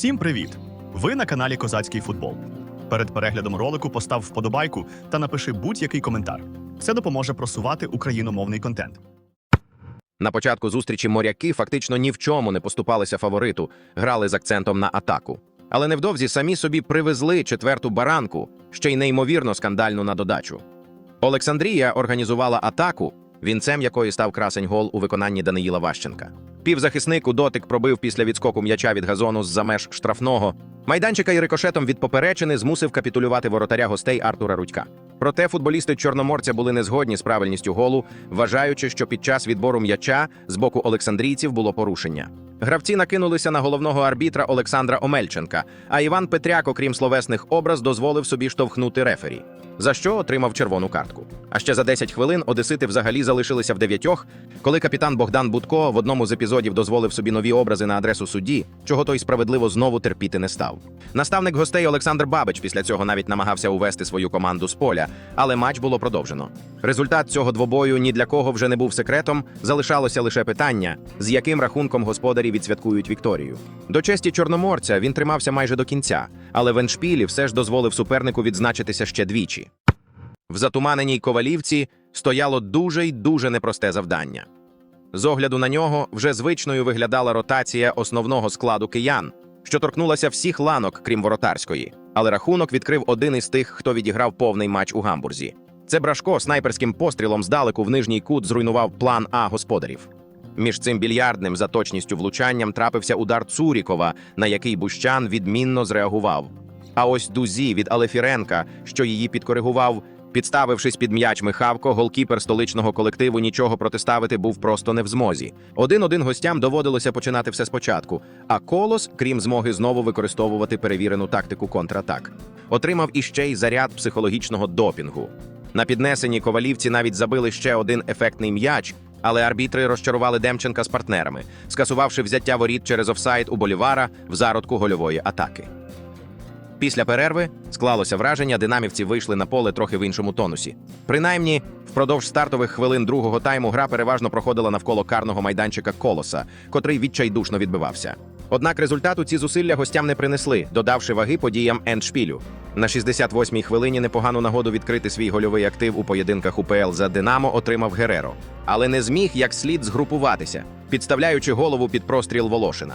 Всім привіт! Ви на каналі Козацький футбол. Перед переглядом ролику постав вподобайку та напиши будь-який коментар. Це допоможе просувати україномовний контент. На початку зустрічі моряки фактично ні в чому не поступалися фавориту, грали з акцентом на атаку. Але невдовзі самі собі привезли четверту баранку, ще й неймовірно скандальну на додачу. Олександрія організувала атаку, вінцем якої став красень гол у виконанні Даниїла Ващенка. Півзахисник у дотик пробив після відскоку м'яча від газону з-за меж штрафного. Майданчика і рикошетом від поперечини змусив капітулювати воротаря гостей Артура Рудька. Проте футболісти Чорноморця були не згодні з правильністю голу, вважаючи, що під час відбору м'яча з боку олександрійців було порушення. Гравці накинулися на головного арбітра Олександра Омельченка, а Іван Петряк, окрім словесних образ, дозволив собі штовхнути рефері, за що отримав червону картку. А ще за 10 хвилин одесити взагалі залишилися в дев'ятьох, коли капітан Богдан Будко в одному з епізодів дозволив собі нові образи на адресу судді, чого той справедливо знову терпіти не став. Наставник гостей Олександр Бабич після цього навіть намагався увести свою команду з поля, але матч було продовжено. Результат цього двобою ні для кого вже не був секретом. Залишалося лише питання, з яким рахунком господарі відсвяткують Вікторію. До честі чорноморця він тримався майже до кінця, але в Еншпілі все ж дозволив супернику відзначитися ще двічі. В затуманеній ковалівці стояло дуже й дуже непросте завдання. З огляду на нього вже звичною виглядала ротація основного складу киян, що торкнулася всіх ланок, крім воротарської. Але рахунок відкрив один із тих, хто відіграв повний матч у гамбурзі. Це Брашко снайперським пострілом здалеку в нижній кут зруйнував план А господарів. Між цим більярдним за точністю влучанням трапився удар Цурікова, на який Бущан відмінно зреагував. А ось Дузі від Алефіренка, що її підкоригував, підставившись під м'яч Михавко, голкіпер столичного колективу нічого протиставити був просто не в змозі. Один-один гостям доводилося починати все спочатку, а колос, крім змоги знову використовувати перевірену тактику контратак, отримав іще й заряд психологічного допінгу. На піднесенні ковалівці навіть забили ще один ефектний м'яч, але арбітри розчарували Демченка з партнерами, скасувавши взяття воріт через офсайд у Болівара в зародку гольової атаки. Після перерви склалося враження, динамівці вийшли на поле трохи в іншому тонусі. Принаймні, впродовж стартових хвилин другого тайму гра переважно проходила навколо карного майданчика колоса, котрий відчайдушно відбивався. Однак результату ці зусилля гостям не принесли, додавши ваги подіям ендшпілю. На 68-й хвилині непогану нагоду відкрити свій гольовий актив у поєдинках УПЛ за Динамо отримав Гереро, але не зміг як слід згрупуватися, підставляючи голову під простріл Волошина.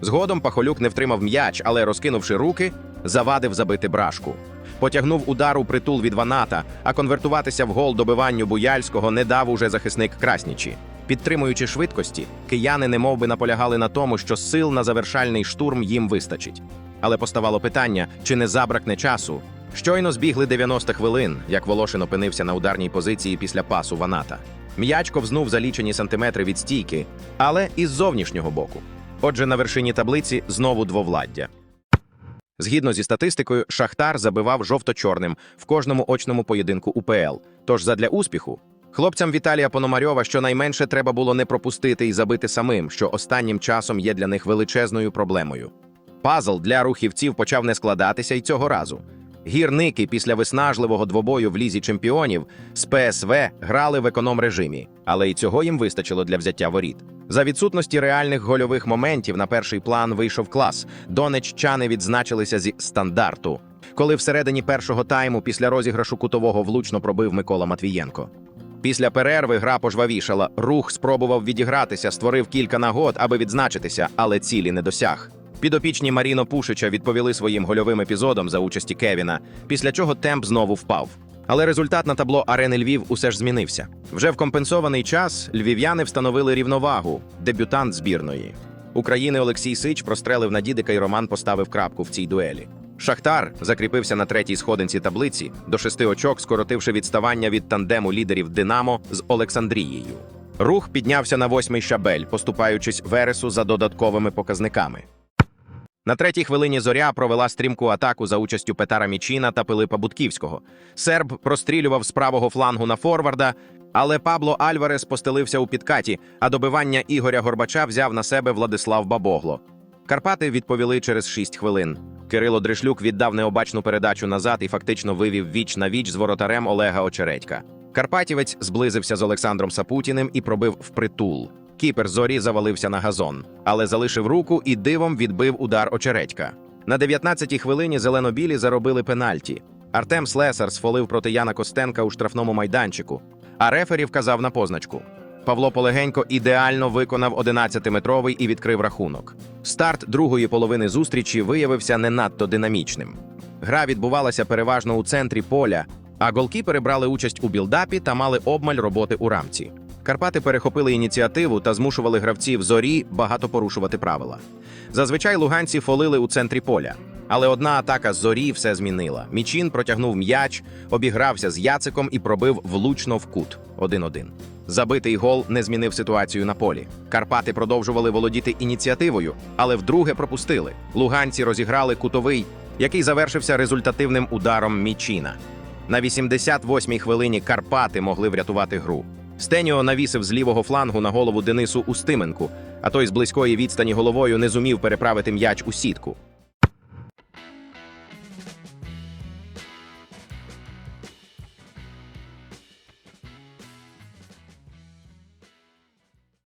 Згодом Пахолюк не втримав м'яч, але, розкинувши руки, завадив забити брашку. Потягнув удар у притул від Ваната, а конвертуватися в гол добиванню Буяльського не дав уже захисник Краснічі. Підтримуючи швидкості, кияни немов би наполягали на тому, що сил на завершальний штурм їм вистачить. Але поставало питання, чи не забракне часу. Щойно збігли 90 хвилин, як Волошин опинився на ударній позиції після пасу Ваната. М'яч ковзнув за лічені сантиметри від стійки, але із зовнішнього боку. Отже, на вершині таблиці знову двовладдя. Згідно зі статистикою, Шахтар забивав жовто-чорним в кожному очному поєдинку УПЛ. Тож задля успіху хлопцям Віталія Пономарьова щонайменше треба було не пропустити і забити самим, що останнім часом є для них величезною проблемою. Пазл для рухівців почав не складатися й цього разу. Гірники після виснажливого двобою в лізі чемпіонів з ПСВ грали в економ режимі, але й цього їм вистачило для взяття воріт. За відсутності реальних гольових моментів на перший план вийшов клас. Донеччани відзначилися зі стандарту, коли всередині першого тайму після розіграшу кутового влучно пробив Микола Матвієнко. Після перерви гра пожвавішала. Рух спробував відігратися, створив кілька нагод, аби відзначитися, але цілі не досяг. Підопічні Маріно Пушича відповіли своїм гольовим епізодом за участі Кевіна, після чого темп знову впав. Але результат на табло арени Львів усе ж змінився. Вже в компенсований час львів'яни встановили рівновагу, дебютант збірної. України Олексій Сич прострелив на дідика і Роман поставив крапку в цій дуелі. Шахтар закріпився на третій сходинці таблиці, до шести очок, скоротивши відставання від тандему лідерів Динамо з Олександрією. Рух піднявся на восьмий шабель, поступаючись Вересу за додатковими показниками. На третій хвилині зоря провела стрімку атаку за участю Петара Мічіна та Пилипа Будківського. Серб прострілював з правого флангу на форварда, але Пабло Альварес постелився у підкаті, а добивання Ігоря Горбача взяв на себе Владислав Бабогло. Карпати відповіли через 6 хвилин. Кирило Дришлюк віддав необачну передачу назад і фактично вивів віч на віч з воротарем Олега Очередька. Карпатівець зблизився з Олександром Сапутіним і пробив впритул. Кіпер зорі завалився на газон, але залишив руку і дивом відбив удар очередька. На 19-й хвилині зеленобілі заробили пенальті. Артем Слесар сфолив проти Яна Костенка у штрафному майданчику, а рефері вказав на позначку. Павло Полегенько ідеально виконав 11-метровий і відкрив рахунок. Старт другої половини зустрічі виявився не надто динамічним. Гра відбувалася переважно у центрі поля, а голкіпери брали участь у білдапі та мали обмаль роботи у рамці. Карпати перехопили ініціативу та змушували гравців зорі багато порушувати правила. Зазвичай луганці фолили у центрі поля. Але одна атака зорі все змінила. Мічин протягнув м'яч, обігрався з Яциком і пробив влучно в кут 1-1. Забитий гол не змінив ситуацію на полі. Карпати продовжували володіти ініціативою, але вдруге пропустили. Луганці розіграли кутовий, який завершився результативним ударом Мічіна. На 88-й хвилині Карпати могли врятувати гру. Стеніо навісив з лівого флангу на голову Денису Устименку, а той з близької відстані головою не зумів переправити м'яч у сітку.